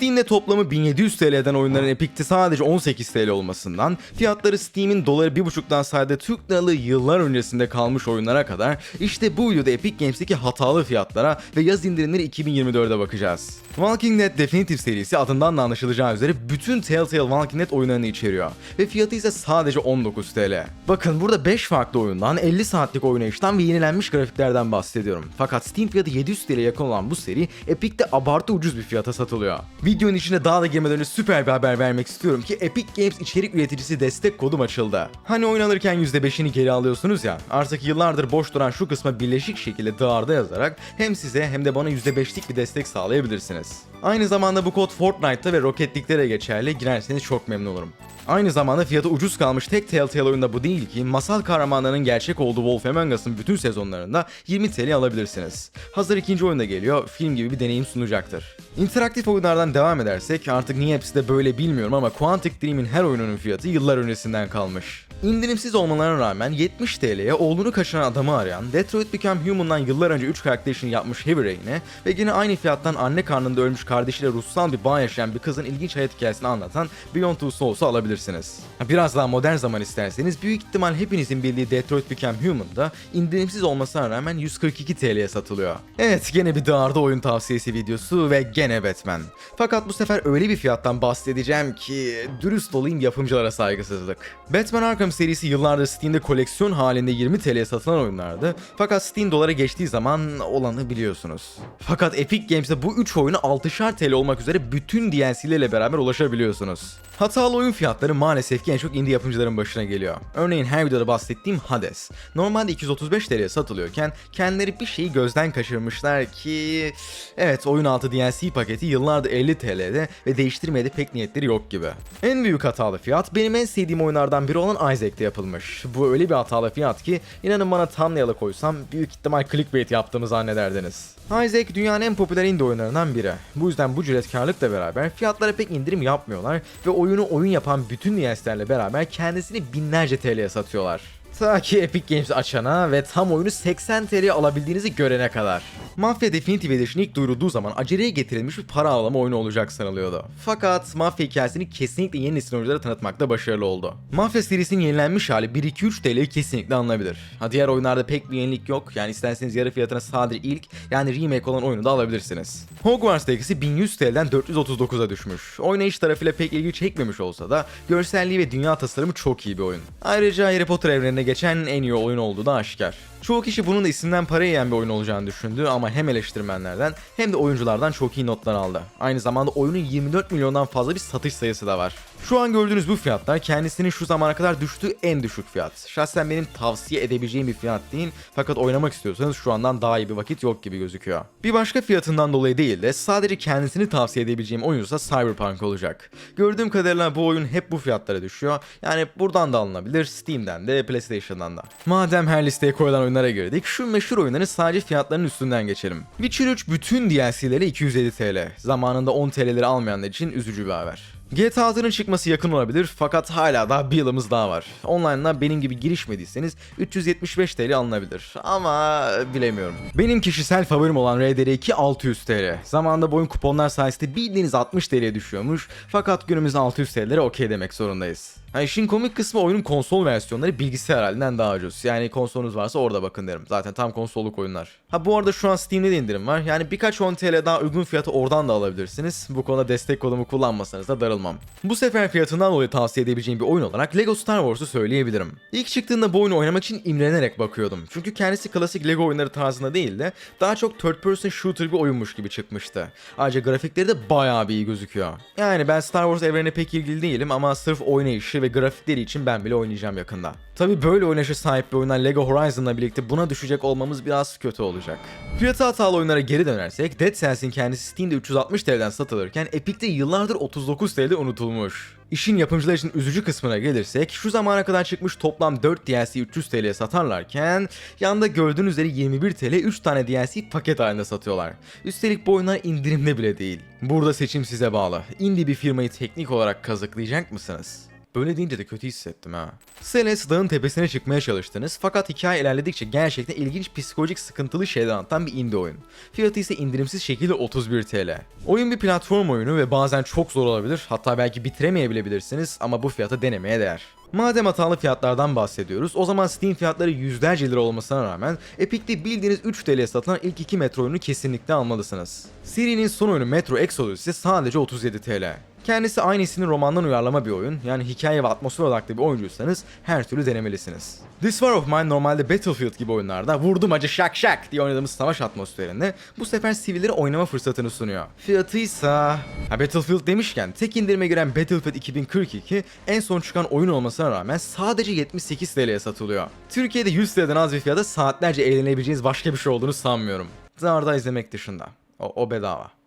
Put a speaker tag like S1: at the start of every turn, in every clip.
S1: Steam'de toplamı 1700 TL'den oyunların Epic'te sadece 18 TL olmasından, fiyatları Steam'in doları 1.5'dan sayede Türk liralı yıllar öncesinde kalmış oyunlara kadar işte bu videoda Epic Games'teki hatalı fiyatlara ve yaz indirimleri 2024'e bakacağız. Walking Dead Definitive serisi adından da anlaşılacağı üzere bütün Telltale Walking Dead oyunlarını içeriyor ve fiyatı ise sadece 19 TL. Bakın burada 5 farklı oyundan, 50 saatlik oynayıştan ve yenilenmiş grafiklerden bahsediyorum. Fakat Steam fiyatı 700 TL'ye yakın olan bu seri Epic'te abartı ucuz bir fiyata satılıyor. Videonun içine daha da girmeden önce süper bir haber vermek istiyorum ki Epic Games içerik üreticisi destek kodum açıldı. Hani oyun alırken %5'ini geri alıyorsunuz ya, artık yıllardır boş duran şu kısma birleşik şekilde dağarda yazarak hem size hem de bana %5'lik bir destek sağlayabilirsiniz. Aynı zamanda bu kod Fortnite'ta ve Rocket League'de de geçerli, girerseniz çok memnun olurum. Aynı zamanda fiyatı ucuz kalmış tek Telltale oyunda bu değil ki masal kahramanlarının gerçek olduğu Wolf Among Us'ın bütün sezonlarında 20 TL alabilirsiniz. Hazır ikinci oyunda geliyor, film gibi bir deneyim sunacaktır. İnteraktif oyunlardan devam edersek artık niye hepsi de böyle bilmiyorum ama Quantic Dream'in her oyununun fiyatı yıllar öncesinden kalmış. İndirimsiz olmalarına rağmen 70 TL'ye oğlunu kaçıran adamı arayan, Detroit Become Human'dan yıllar önce 3 karakter işini yapmış Heavy Rain'e ve yine aynı fiyattan anne karnında ölmüş kardeşiyle ruhsal bir bağ yaşayan bir kızın ilginç hayat hikayesini anlatan Beyond Two Souls'u alabilirsiniz. Biraz daha modern zaman isterseniz büyük ihtimal hepinizin bildiği Detroit Become Human'da indirimsiz olmasına rağmen 142 TL'ye satılıyor. Evet gene bir dağarda oyun tavsiyesi videosu ve gene Batman. Fakat bu sefer öyle bir fiyattan bahsedeceğim ki dürüst olayım yapımcılara saygısızlık. Batman Arkham serisi yıllardır Steam'de koleksiyon halinde 20 TL'ye satılan oyunlardı. Fakat Steam dolara geçtiği zaman olanı biliyorsunuz. Fakat Epic Games'e bu 3 oyunu 6'şar TL olmak üzere bütün DLC'lerle beraber ulaşabiliyorsunuz. Hatalı oyun fiyatları maalesef ki en çok indie yapımcıların başına geliyor. Örneğin her videoda bahsettiğim Hades. Normalde 235 TL'ye satılıyorken kendileri bir şeyi gözden kaçırmışlar ki... Evet oyun altı DLC paketi yıllardır 50 TL'de ve değiştirmeye de pek niyetleri yok gibi. En büyük hatalı fiyat benim en sevdiğim oyunlardan biri olan Isaac'te yapılmış. Bu öyle bir hatalı fiyat ki inanın bana thumbnail'a koysam büyük ihtimal clickbait yaptığımı zannederdiniz. Isaac dünyanın en popüler indie oyunlarından biri. Bu yüzden bu cüretkarlıkla beraber fiyatlara pek indirim yapmıyorlar ve oyunu oyun yapan bütün DLC'lerle beraber kendisini binlerce TL'ye satıyorlar. Ta ki Epic Games açana ve tam oyunu 80 TL alabildiğinizi görene kadar. Mafya Definitive Edition ilk duyurulduğu zaman aceleye getirilmiş bir para ağlama oyunu olacak sanılıyordu. Fakat Mafya hikayesini kesinlikle yeni nesil oyunculara tanıtmakta başarılı oldu. Mafya serisinin yenilenmiş hali 1-2-3 TL'yi kesinlikle alınabilir. Ha diğer oyunlarda pek bir yenilik yok yani isterseniz yarı fiyatına sadece ilk yani remake olan oyunu da alabilirsiniz. Hogwarts Legacy 1100 TL'den 439'a düşmüş. Oynayış tarafıyla pek ilgi çekmemiş olsa da görselliği ve dünya tasarımı çok iyi bir oyun. Ayrıca Harry Potter evrenine geçen en iyi oyun olduğu da aşikar. Çoğu kişi bunun da isimden para yiyen bir oyun olacağını düşündü ama hem eleştirmenlerden hem de oyunculardan çok iyi notlar aldı. Aynı zamanda oyunun 24 milyondan fazla bir satış sayısı da var. Şu an gördüğünüz bu fiyatlar kendisinin şu zamana kadar düştüğü en düşük fiyat. Şahsen benim tavsiye edebileceğim bir fiyat değil fakat oynamak istiyorsanız şu andan daha iyi bir vakit yok gibi gözüküyor. Bir başka fiyatından dolayı değil de sadece kendisini tavsiye edebileceğim oyunsa Cyberpunk olacak. Gördüğüm kadarıyla bu oyun hep bu fiyatlara düşüyor. Yani buradan da alınabilir, Steam'den de, PlayStation'dan da. Madem her listeye koyulan oyunlara girdik, şu meşhur oyunların sadece fiyatlarının üstünden geçelim. Witcher 3 bütün DLC'leri 250 TL. Zamanında 10 TL'leri almayanlar için üzücü bir haber. GTA 6'nın çıkması yakın olabilir fakat hala daha bir yılımız daha var. Online'dan benim gibi girişmediyseniz 375 TL alınabilir ama bilemiyorum. Benim kişisel favorim olan RDR2 600 TL. Zamanında bu oyun kuponlar sayesinde bildiğiniz 60 TL'ye düşüyormuş fakat günümüzde 600 TL'lere okey demek zorundayız. Ha işin komik kısmı oyunun konsol versiyonları bilgisayar halinden daha ucuz. Yani konsolunuz varsa orada bakın derim. Zaten tam konsolluk oyunlar. Ha bu arada şu an Steam'de de indirim var. Yani birkaç 10 TL daha uygun fiyatı oradan da alabilirsiniz. Bu konuda destek kodumu kullanmasanız da darılmam. Bu sefer fiyatından dolayı tavsiye edebileceğim bir oyun olarak Lego Star Wars'u söyleyebilirim. İlk çıktığında bu oyunu oynamak için imrenerek bakıyordum. Çünkü kendisi klasik Lego oyunları tarzında değil de daha çok third person shooter bir oyunmuş gibi çıkmıştı. Ayrıca grafikleri de bayağı bir iyi gözüküyor. Yani ben Star Wars evrenine pek ilgili değilim ama sırf oynayışı ve grafikleri için ben bile oynayacağım yakında. Tabi böyle oynayışa sahip bir oyundan Lego Horizon'la birlikte buna düşecek olmamız biraz kötü olacak. Fiyatı hatalı oyunlara geri dönersek Dead Cells'in kendisi Steam'de 360 TL'den satılırken Epic'te yıllardır 39 TL'de unutulmuş. İşin yapımcılar için üzücü kısmına gelirsek şu zamana kadar çıkmış toplam 4 DLC 300 TL'ye satarlarken yanda gördüğünüz üzere 21 TL 3 tane DLC paket halinde satıyorlar. Üstelik bu oyunlar indirimde bile değil. Burada seçim size bağlı. Indie bir firmayı teknik olarak kazıklayacak mısınız? Böyle deyince de kötü hissettim ha. Celeste dağın tepesine çıkmaya çalıştınız fakat hikaye ilerledikçe gerçekten ilginç psikolojik sıkıntılı şeyler anlatan bir indie oyun. Fiyatı ise indirimsiz şekilde 31 TL. Oyun bir platform oyunu ve bazen çok zor olabilir hatta belki bitiremeyebilirsiniz ama bu fiyata denemeye değer. Madem hatalı fiyatlardan bahsediyoruz, o zaman Steam fiyatları yüzlerce lira olmasına rağmen Epic'te bildiğiniz 3 TL'ye satılan ilk iki Metro oyunu kesinlikle almalısınız. Serinin son oyunu Metro Exodus ise sadece 37 TL. Kendisi aynı isimli romandan uyarlama bir oyun, yani hikaye ve atmosfer odaklı bir oyuncuysanız her türlü denemelisiniz. This War of Mine normalde Battlefield gibi oyunlarda vurdum acı şak şak diye oynadığımız savaş atmosferinde bu sefer sivilleri oynama fırsatını sunuyor. Fiyatıysa... Ha Battlefield demişken tek indirime giren Battlefield 2042 en son çıkan oyun olmasına rağmen sadece 78 TL'ye satılıyor. Türkiye'de 100 TL'den az bir fiyata saatlerce eğlenebileceğiniz başka bir şey olduğunu sanmıyorum. Zarda izlemek dışında. O, o bedava.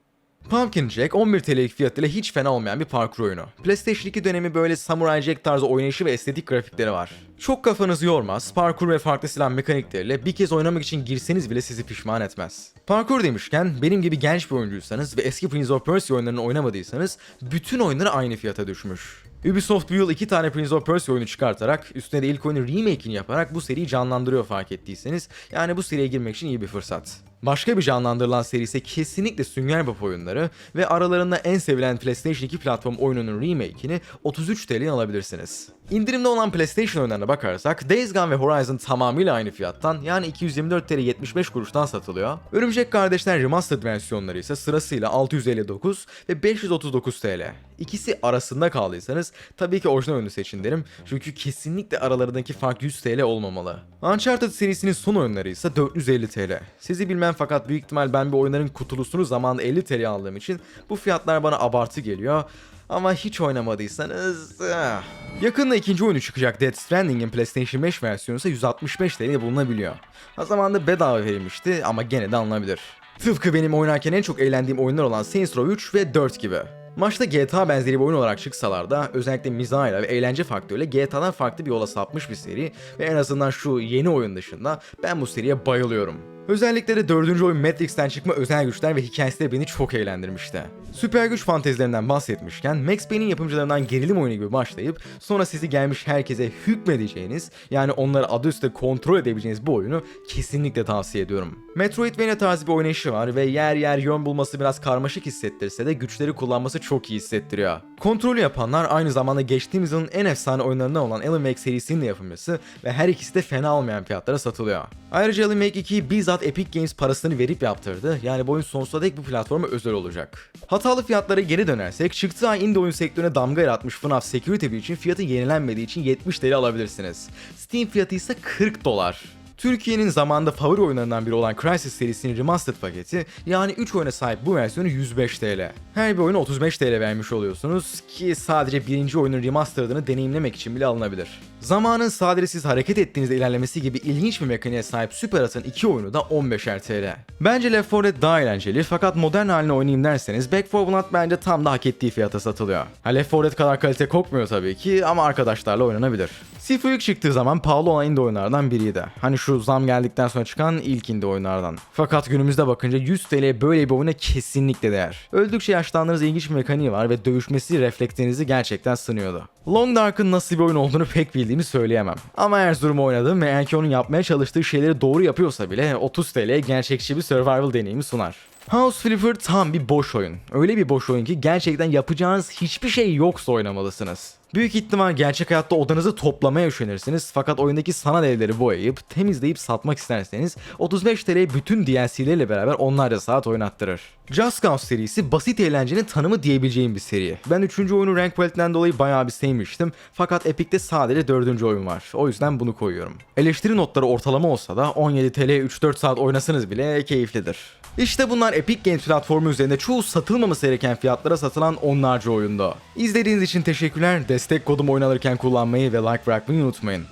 S1: Pumpkin Jack 11 TL'lik fiyatıyla hiç fena olmayan bir parkur oyunu. PlayStation 2 dönemi böyle Samurai Jack tarzı oynayışı ve estetik grafikleri var. Çok kafanızı yormaz, parkur ve farklı silah mekanikleriyle bir kez oynamak için girseniz bile sizi pişman etmez. Parkur demişken benim gibi genç bir oyuncuysanız ve eski Prince of Persia oyunlarını oynamadıysanız bütün oyunları aynı fiyata düşmüş. Ubisoft bu yıl iki tane Prince of Persia oyunu çıkartarak üstüne de ilk oyunun remake'ini yaparak bu seriyi canlandırıyor fark ettiyseniz. Yani bu seriye girmek için iyi bir fırsat. Başka bir canlandırılan seri ise kesinlikle Sünger Bob oyunları ve aralarında en sevilen PlayStation 2 platform oyununun remake'ini 33 TL'ye alabilirsiniz. İndirimde olan PlayStation oyunlarına bakarsak Days Gone ve Horizon tamamıyla aynı fiyattan yani 224 TL 75 kuruştan satılıyor. Örümcek Kardeşler Remastered versiyonları ise sırasıyla 659 ve 539 TL. İkisi arasında kaldıysanız tabii ki orijinal oyunu seçin derim çünkü kesinlikle aralarındaki fark 100 TL olmamalı. Uncharted serisinin son oyunları ise 450 TL. Sizi bilmem fakat büyük ihtimal ben bir oyunların kutulusunu zamanında 50 TL aldığım için bu fiyatlar bana abartı geliyor. Ama hiç oynamadıysanız... ah. Yakında ikinci oyunu çıkacak Dead Stranding'in PlayStation 5 versiyonu ise 165 TL'ye bulunabiliyor. O zaman da bedava verilmişti ama gene de alınabilir. Tıpkı benim oynarken en çok eğlendiğim oyunlar olan Saints Row 3 ve 4 gibi. Maçta GTA benzeri bir oyun olarak çıksalar da özellikle mizahıyla ve eğlence faktörüyle GTA'dan farklı bir yola sapmış bir seri ve en azından şu yeni oyun dışında ben bu seriye bayılıyorum. Özellikle de dördüncü oyun Matrix'ten çıkma özel güçler ve hikayesi de beni çok eğlendirmişti. Süper güç fantezilerinden bahsetmişken Max Payne'in yapımcılarından gerilim oyunu gibi başlayıp sonra sizi gelmiş herkese hükmedeceğiniz yani onları adı üstü kontrol edebileceğiniz bu oyunu kesinlikle tavsiye ediyorum. Metroidvania tarzı bir oynayışı var ve yer yer yön bulması biraz karmaşık hissettirse de güçleri kullanması çok iyi hissettiriyor. Kontrolü yapanlar aynı zamanda geçtiğimiz yılın en efsane oyunlarından olan Alan Wake serisinin de yapımcısı ve her ikisi de fena olmayan fiyatlara satılıyor. Ayrıca Alan Wake 2'yi bizzat Epic Games parasını verip yaptırdı. Yani bu oyun sonsuza dek bu platforma özel olacak. Hatalı fiyatlara geri dönersek çıktığı ay indie oyun sektörüne damga yaratmış FNAF Security için fiyatı yenilenmediği için 70 TL alabilirsiniz. Steam fiyatı ise 40 dolar. Türkiye'nin zamanında favori oyunlarından biri olan Crysis serisinin remastered paketi yani 3 oyuna sahip bu versiyonu 105 TL. Her bir oyuna 35 TL vermiş oluyorsunuz ki sadece birinci oyunun remastered'ını deneyimlemek için bile alınabilir. Zamanın sadece siz hareket ettiğinizde ilerlemesi gibi ilginç bir mekaniğe sahip Super At'ın iki oyunu da 15'er TL. Bence Left 4 Dead daha eğlenceli fakat modern haline oynayayım derseniz Back 4 Blood bence tam da hak ettiği fiyata satılıyor. Ha Left 4 Dead kadar kalite kokmuyor tabii ki ama arkadaşlarla oynanabilir. Sifu ilk çıktığı zaman pahalı olan indie oyunlardan biriydi. Hani şu zam geldikten sonra çıkan ilk indie oyunlardan. Fakat günümüzde bakınca 100 TL böyle bir oyuna kesinlikle değer. Öldükçe yaşlandığınız ilginç bir mekaniği var ve dövüşmesi reflekslerinizi gerçekten sınıyordu. Long Dark'ın nasıl bir oyun olduğunu pek bildiğimi söyleyemem. Ama Erzurum'u oynadım ve eğer onun yapmaya çalıştığı şeyleri doğru yapıyorsa bile 30 TL'ye gerçekçi bir survival deneyimi sunar. House Flipper tam bir boş oyun. Öyle bir boş oyun ki gerçekten yapacağınız hiçbir şey yoksa oynamalısınız. Büyük ihtimal gerçek hayatta odanızı toplamaya üşenirsiniz fakat oyundaki sanal evleri boyayıp temizleyip satmak isterseniz 35 TL bütün DLC'lerle beraber onlarca saat oynattırır. Just Cause serisi basit eğlencenin tanımı diyebileceğim bir seri. Ben 3. oyunu rank quality'den dolayı bayağı bir sevmiştim fakat Epic'te sadece 4. oyun var. O yüzden bunu koyuyorum. Eleştiri notları ortalama olsa da 17 TL 3-4 saat oynasanız bile keyiflidir. İşte bunlar Epic Games platformu üzerinde çoğu satılmaması gereken fiyatlara satılan onlarca oyunda. İzlediğiniz için teşekkürler. Destek kodumu oynanırken kullanmayı ve like bırakmayı unutmayın.